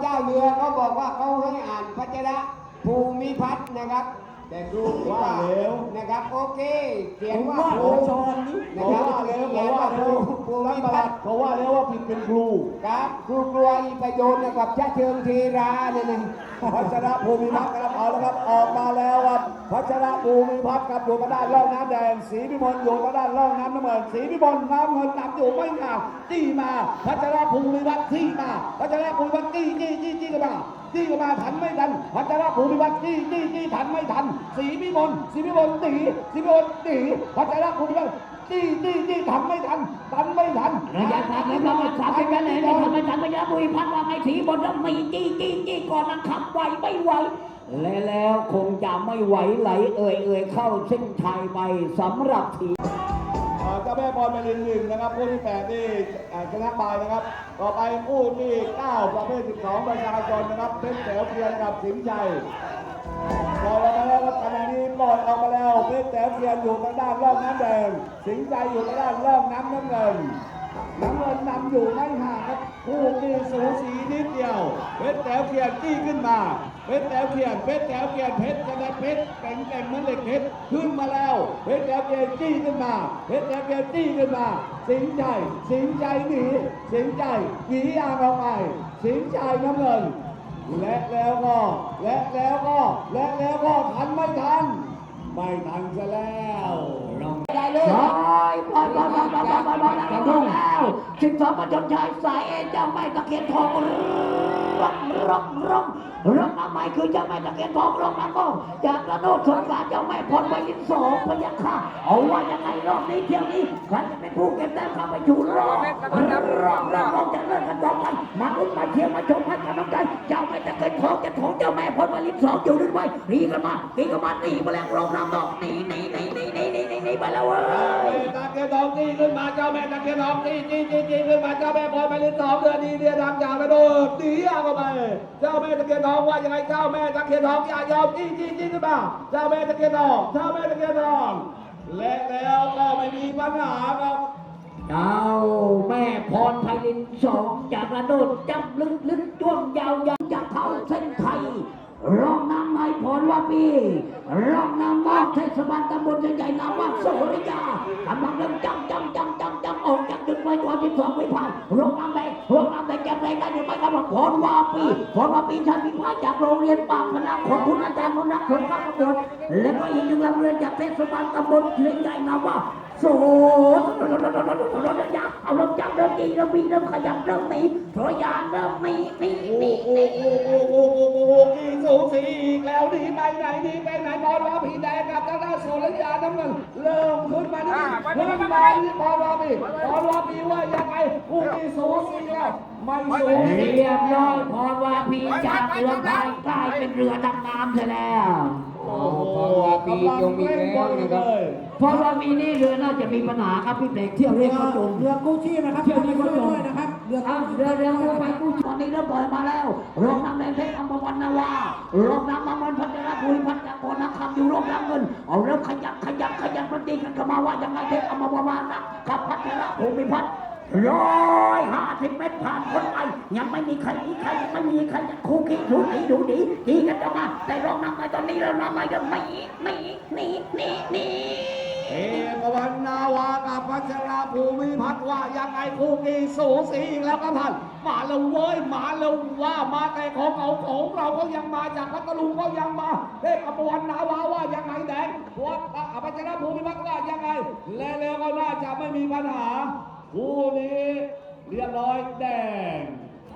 เจ้าเรือเขาบอกว่าเขาให้อ่านพัชระภูมิพัฒน์นะครับ แต่ครูคิดว่าว่าแล้วนะครับ โอเค เขียนผมว่าว่าภูโอชอนนี่นะเขาครับว่าแล้วเขีเขายนว่าว่าแล้ภูวภูท่านมิประหพัลัฒดน์เขาว่าแล้วว่าผิดเป็นครูครับครูกลัวอีประโยชน์นะครับชะเชิงทีราเนี่ยนะพัชระภูมิพัฒน์นะครับเอาละครับออกมาแล้วครับพัชระภูมิพัฒน์ครับอยู่กระด้านล่องน้ำแดง สีพิมลอยู่กระด้านล่องน้ำน้ำเงิน สีพิมลน้ำเงินนำอยู่ไม่ห่างจี้มา พัชระภูมิพัฒน์จี้มา พัชระภูมิพัฒน์จี้จี้จี้จี้กันมาจี้กันมาทันไม่ทัน พัชระภูมิพัฒน์จี้จี้จี้ทันไม่ทัน สีพิมลสีพิมลหนีสีพิมลหนีพัชระภูมิพัฒน์จี้จี้จี้ทันไม่ทันทันไม่ทันระยะทางแล้วก็มาสามเป็นกันเลยนี่ทำไมทำไมยะบุรีพัฒน์ว่าไงถีบนแล้วมีจี้จี้จี้ก่อนนะครับไหวไม่ไหว และแล้วคงจะไม่ไหวไหลเอ่ยเอ่ยเข้าเส้นชัยไปสำหรับทีเจ้าแม่บอลเป็นหนึ่งหนึ่งนะครับคู่ที่แปดนี่ชนะไปนะครับ ต่อไปคู่ที่เก้าประเภทสิบสองประชาชนนะครับเพชรแถวเพียรกับสิงห์ชัยปล่อยออกมาแล้วครับขณะนี้ปล่อยออกมาแล้วเพชรแถวเพียรอยู่ทางด้านร่องน้ำแดงสิงห์ชัยอยู่ทางด้านร่องน้ำน้ำเงินน้ำเงินนำอยู่ไม่ห่างครับคู่นี้สูสีนิดเดียว เพชรแถวเขียนจี้ขึ้นมา เพชรแถวเขียนเพชรแถวเขียนเพชรกระดาษเพชรแข็งแกร่งเหมือนเหล็กเพชรขึ้นมาแล้ว เพชรแถวเขียนจี้ขึ้นมา เพชรแถวเขียนจี้ขึ้นมา สิงห์ใจ สิงห์ใจหนีสิงห์ใจหนีอ่างออกไป สิงห์ใจน้ำเงินและแล้วก็และแล้วก็และแล้วก็ทันไม่ทันไม่ทันซะแล้วได้เลยบอยบอยบอยบอย สิบสองประจนชายสายเอเจ้าไม่ตะเคียนทองร้องร้องร้อง ร้องน้ำใหม่คือเจ้าแม่ตะเคียนทองร้องน้ำโมจากกระโดดสงสารเจ้าแม่พรไปยินสองพยัคฆ์ค่ะเอาว่ายังไงรอบนี้เที่ยวนี้ใครจะเป็นผู้เก็บแต้มเข้าไปอยู่รอบรอบรอบรอบจะเลิกกันต่อไปมาลุ้นมาเชียร์มาชมให้กำลังใจเจ้าแม่ตะเคียนทองจะของเจ้าแม่พรไปยินสองอยู่ด้วยไว้หนีกันมาหนีกันมาหนีมาแล้วรอบน้ำดอกหนีหนีหนีหนีหนีหนีหนีหนีไปแล้วเว้ยตะเกียบทองตีขึ้นมาเจ้าแม่ตะเกียบทองตีตีตีตีขึ้นมาเจ้าแม่พลอยไปลิ้นสองเดือนดีเดือนดังจากกระโดดตีเอาเข้าไปเจ้าแม่ตะเกียบทองว่ายังไงเจ้าแม่ตะเคียนทองอย่ายอมตีตีตีขึ้นมาเจ้าแม่ตะเคียนทองเจ้าแม่ตะเคียนทองและแล้วก็ไม่มีปัญหาครับเจ้าแม่พรไพลินสองจากระโดดจับลึกลึกจ้วงยาวยาวจากเข้าเส้นไทยร้องน้ำ ในพรว่าปีรองน้ำมอกเทศบาลตำบลใหญ่ๆน้ำว่าโสริยากำลังเริ่มจังจังจังจังจังออกจากจุดไฟตัวที่สองไม่ผ่านรองน้ำแดงร้องน้ำแดงจะแรงได้หรือไม่ครับพรว่าปีพรว่าปีชาติพิพาจากโรงเรียนปากพนักขอบคุณอาจารย์มนักสงฆ์ข้าวบดและก็อีกหนึ่งโรงเรียนจากเทศบาลตำบลใหญ่ๆน้ำว่าโซ่ร ดีเริ่มวิ่งเริ่มขยับเริ่มหนีถอยยานเริ่มหนีหนีหนีโอ้หโอ้โหโอ้โหโอ้โหโอ้โหกี่สูสีอีกแล้วหนีไปไหนหนีไปไหนบอลรอผีแดงกับทาง ด้านโซลยาน้ำเงินเริ่มขึ้นมานี่ขึ้นมาที่บอลรอผีบอลรอผีว่ายังไงคู่กี่สูสีแล้วไม่สูสีเรียบร้อยพอว่าพีจากเรือพายกลายเป็นเรือดำน้ำเสียแล้วโอ้โหกำลังเล่นบอลเลยเพราะว่ามีนี่เรือน่าจะมีปัญหาครับพี่เบรกเที่ยวเรียกเขาจมเรือกู้ชีพนะครับเที่ยวนี้ก็จมด้วยนะครับเรือเอากู้ชีพเรือเรือเรือไปกู้ตอ นนี้เริ่มเปล่อยมาแล้วโรงน้ำแดงเพชรอมรวันนาวาโรงน้ำอมรพัฒนภูมิพัฒน์โกนักคำอยู่โรงน้ำเงินเอาเริ่มขยับขยับขยับมันตีกันเข้ามาว่ายังไงเพชรอมรวันนะกับพัฒนภูมิพัฒน์ร้อยห้าสิบเมตรผ่านคนไปยังไม่มีใครมีใครไม่มีใครคู่ขี้ถูดีดูดีดีกันเข้ามาแต่รองน้ำในตอนนี้เราน้ำในก็หนีหนีหนีหนีหนี เอกวันนาวากับพัชราภูมิพัฒน์ว่ายังไงคู่กี่สูสีอีกแล้วครับท่านมาแล้วเว้ยมาแล้วว่ามาแต่ของเขาของเราก็ยังมาจากพัทลุงก็ยังมาเทพอภวันนาวาว่ายังไงแดงวัดพัชราภูมิพัฒน์ว่ายังไง และแล้วก็น่าจะไม่มีปัญหา คู่นี้เรียบร้อยแดง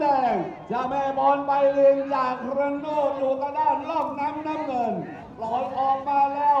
แดงจะแม่บอลไปเลียงจากระโนดอยู่กระด้านล่องน้ำน้ำเงินลอยออกมาแล้ว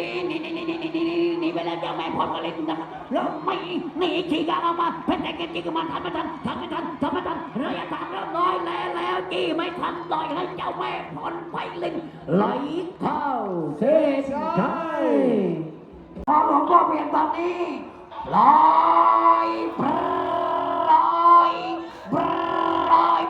นี่เวาเจ้าแม่พรก็เล่นะแล้วไม่หนีขี่กางออกมาเพชรแต่เกจิกมันทันไม่ทันทันไม่ทันทันไม่ทันระยะทางเริ่มน้อยแล้วแล้วจี้ไม่ทันลอยให้เจ้าแม่พรไฟล่นไหลเข้าเส้นชัยพอหลวงพ่อเปลี่ยนตอนนี้ลอยปลอยลอย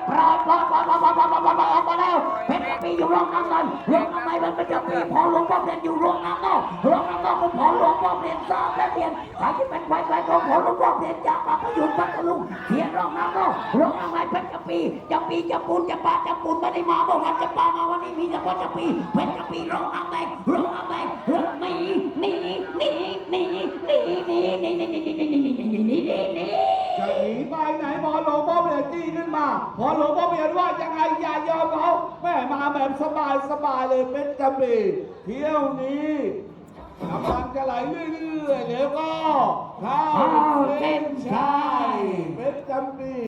ปลอยปลอยปลอยปลอยปลอยปลอยปลอยปลอยปลออกมาแล้วเพชรปีอยู่ร่องน้ำในร่องน้ำในมันเป็นจะปีพอหลวงพ่อเปลี่ยนอยู่ร่องน้ำนอกร่องน้ำนอกก็พอหลวงพ่อเปลี่ยนสามและเปลี่ยนใครที่เป็นควายควายของพอหลวงพ่อเปลี่ยนจากปากพยุนพัทลุงเทียนร่องน้ำนอกร่องน้ำในเพชรจะปีจะปีจะปูนจะปาจะปูนไม่ได้มาเมื่อวันจะปามาวันนี้มีแต่พอจะปีเพชรจะปีร่องน้ำในร่องน้ำในร่องหนี ขึ้นมาพอหลวงพ่อเปลี่ยนว่ายังไงอย่ายอมเขาแม่มาแบบสบายสบายเลยเป็นกระบี่เที่ยวนี้กำลังจะไหลเรื่อยๆเดี๋ยวก็เข้าเส้นชัยเป็นกระบี่